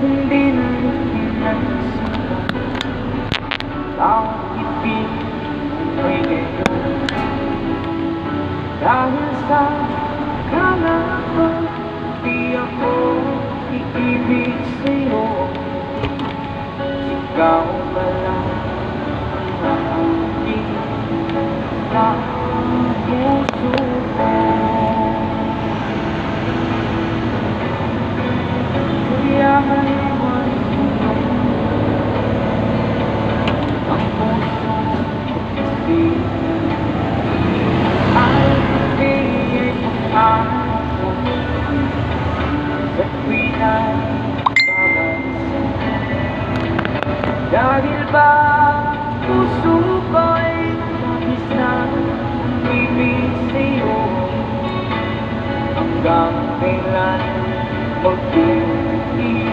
hindi na Bawat ibig ay ngayon. Dahil sa kala ko Di ako iibig sa'yo Ikaw pa lang ang aking sa dahil ba puso ko'y isang ibig sa'yo hanggang kailan mag-iisilim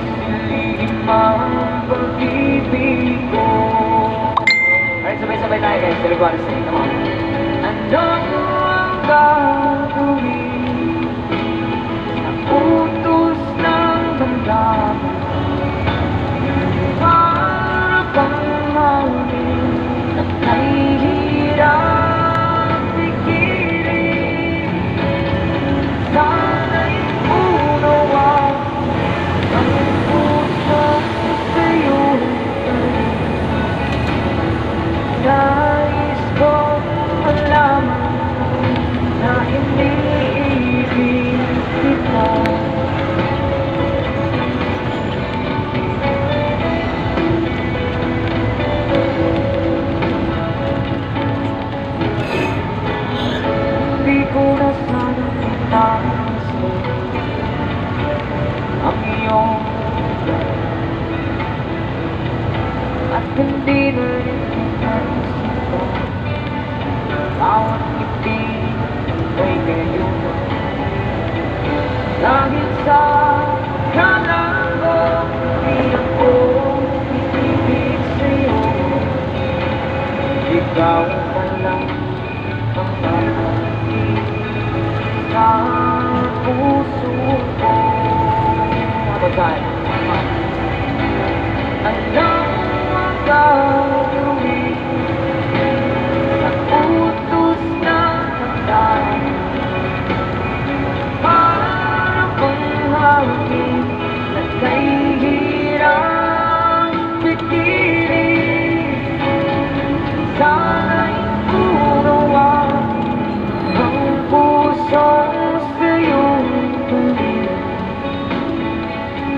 ang pag-ibig ko Alright, sabay-sabay tayo guys. Ko alas na Come on. Hindi na rin itaso bawat ibig ay ngayon dahil sa kalang ko di ako ibig sa'yo ikaw pa lang ang aking sa puso ko. Habang